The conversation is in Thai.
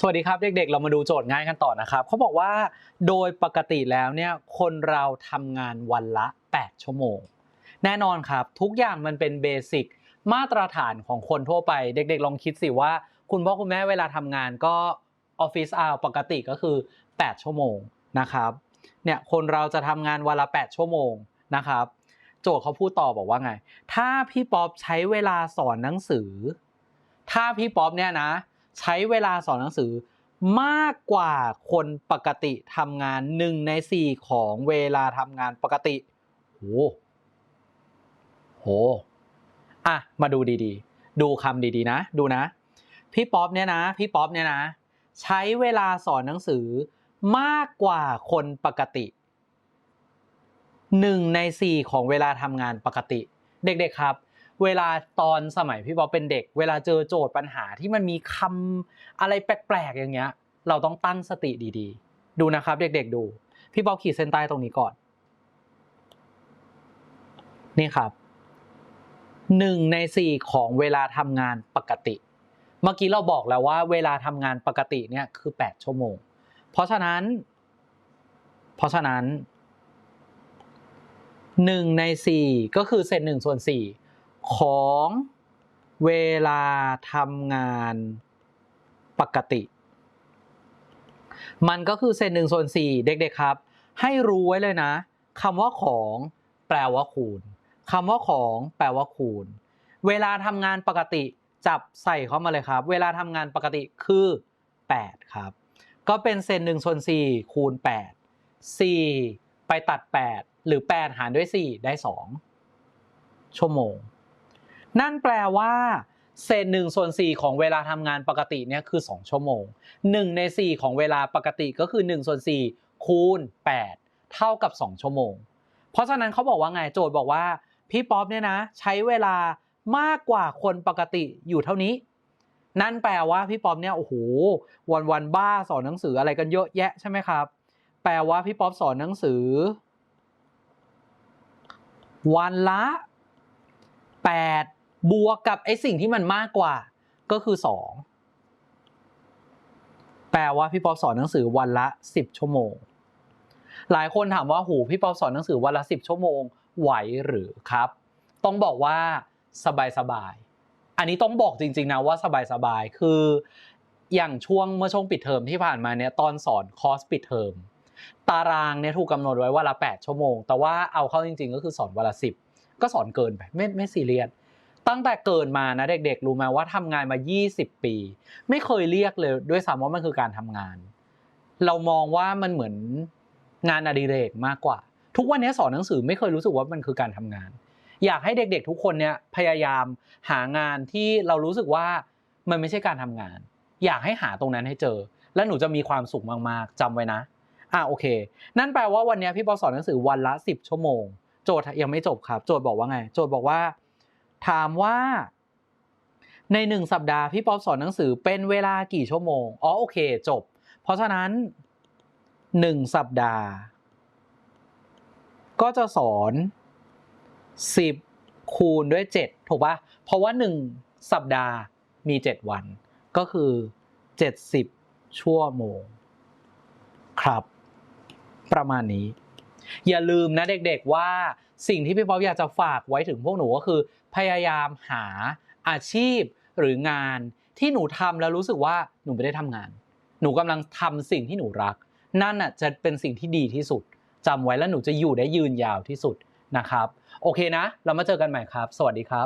สวัสดีครับ เด็กๆ เรามาดูโจทย์ง่ายกันต่อนะครับเขาบอกว่าโดยปกติแล้วเนี่ยคนเราทำงานวันละ 8 ชั่วโมง แน่นอนครับ ทุกอย่างมันเป็นเบสิกมาตรฐานของคนทั่วไป เด็กๆ ลองคิดสิว่า คุณพ่อคุณแม่เวลาทำงานก็ออฟฟิศอาปกติก็คือ 8 ชั่วโมงนะครับเนี่ยคนเราจะทำงานวันละ 8 ชั่วโมงนะครับ โจทย์เขาพูดต่อบอกว่าไง ถ้าพี่ป๊อปใช้เวลาสอนหนังสือ ถ้าพี่ป๊อปเนี่ยนะ ใช้เวลาสอนหนังสือมากกว่าคนปกติทำงานหนึ่งในสี่ของเวลาทำงานปกติโหโหอะมาดูดีๆ ดูคำดีๆนะ ดูนะ พี่ป๊อปเนี่ยนะ พี่ป๊อปเนี่ยนะ ใช้เวลาสอนหนังสือมากกว่าคนปกติหนึ่งในสี่ของเวลาทำงานปกติ เด็กๆครับ เวลาตอนสมัยพี่ป๊อปเป็นเด็ก เวลาเจอโจทย์ปัญหาที่มันมีคำอะไรแปลกๆอย่างเงี้ย เราต้องตั้งสติดีๆ ดูนะครับ เด็กๆดู พี่ป๊อปขีดเส้นใต้ตรงนี้ก่อน นี่ครับหนึ่งในสี่ของเวลาทำงานปกติ เมื่อกี้เราบอกแล้วว่า เวลาทำงานปกติเนี่ยคือแปดชั่วโมง เพราะฉะนั้น เพราะฉะนั้นหนึ่งในสี่ก็คือเศษหนึ่งส่วนสี่ ของเวลาทำงานปกติ มันก็คือเศษหนึ่งส่วนสี่เด็กๆครับ ให้รู้ไว้เลยนะคำว่าของแปลว่าคูณคำว่าของแปลว่าคูณ เวลาทำงานปกติจับใส่เข้ามาเลยครับ เวลาทำงานปกติคือ 8 ครับ ก็เป็นเศษหนึ่งส่วนสี่คูณ 8 4 ไปตัด 8 หรือ 8 หารด้วย 4 ได้ 2 ชั่วโมง นั่นแปลว่า เศษหนึ่งส่วนสี่ของเวลาทำงานปกติเนี่ยคือ 2 ชั่วโมง 1 ใน 4 ของเวลาปกติก็คือ1ส่วน4คูณ 8 เท่ากับ 2 ชั่วโมง เพราะฉะนั้นเขาบอกว่าไงโจทย์บอกว่า พี่ป๊อปเนี่ยนะ ใช้เวลามากกว่าคนปกติอยู่เท่านี้ นั่นแปลว่าพี่ป๊อปเนี่ยโอ้โหวันวันบ้าสอนหนังสืออะไรกันเยอะแยะใช่ไหมครับ แปลว่าพี่ป๊อปสอนหนังสือ วันละ 8 บวกกับไอ้สิ่งที่มันมากกว่าก็คือ 2 แปลว่าพี่ป๊อปสอนหนังสือวันละ 10 ชั่วโมง หลายคนถามว่าหูพี่ป๊อปสอนหนังสือวันละ 10 ชั่วโมงไหวหรือครับ ต้องบอกว่าสบายสบาย อันนี้ต้องบอกจริง ๆ นะว่าสบายสบายคืออย่างช่วงเมื่อช่วงปิดเทอมที่ผ่านมาเนี่ยตอนสอนคอร์สปิดเทอมตารางเนี่ยถูกกำหนดไว้วันละ 8 ชั่วโมง แต่ว่าเอาเข้าจริง ๆ ก็คือสอนวันละ10 ก็สอนเกินไปไม่ไม่ซีเรียส ตั้งแต่เกิดมานะเด็กๆ รู้ไหมว่าทำงานมา 20 ปี ไม่เคยเรียกเลยด้วยซ้ำว่ามันคือการทำงาน เรามองว่ามันเหมือนงานอดิเรกมากกว่า ทุกวันนี้สอนหนังสือไม่เคยรู้สึกว่ามันคือการทำงาน อยากให้เด็กๆ ทุกคนเนี่ยพยายามหางานที่เรารู้สึกว่ามันไม่ใช่การทำงาน อยากให้หาตรงนั้นให้เจอ และหนูจะมีความสุขมากๆจำไว้นะอะโอเค นั่นแปลว่าวันนี้พี่ปอสอนหนังสือวันละ 10 ชั่วโมง โจทย์ยังไม่จบครับ โจทย์บอกว่าไง โจทย์บอกว่า ถามว่าในหนึ่งสัปดาห์พี่ป๊อปสอนหนังสือเป็นเวลากี่ชั่วโมง อ๋อโอเคจบ เพราะฉะนั้นหนึ่งสัปดาห์ ก็จะสอนสิบคูณด้วยเจ็ดถูกปะเพราะว่าหนึ่งสัปดาห์มีเจ็ดวัน ก็คือเจ็ดสิบชั่วโมง ครับ ประมาณนี้ อย่าลืมนะเด็กๆว่า สิ่งที่พี่ป๊อปอยากจะฝากไว้ถึงพวกหนูก็คือ พยายามหาอาชีพหรืองานที่หนูทำแล้วรู้สึกว่าหนูไม่ได้ทำงาน หนูกำลังทำสิ่งที่หนูรัก นั่นน่ะจะเป็นสิ่งที่ดีที่สุดจำไว้แล้วหนูจะอยู่ได้ยืนยาวที่สุดนะครับ โอเคนะ เรามาเจอกันใหม่ครับ สวัสดีครับ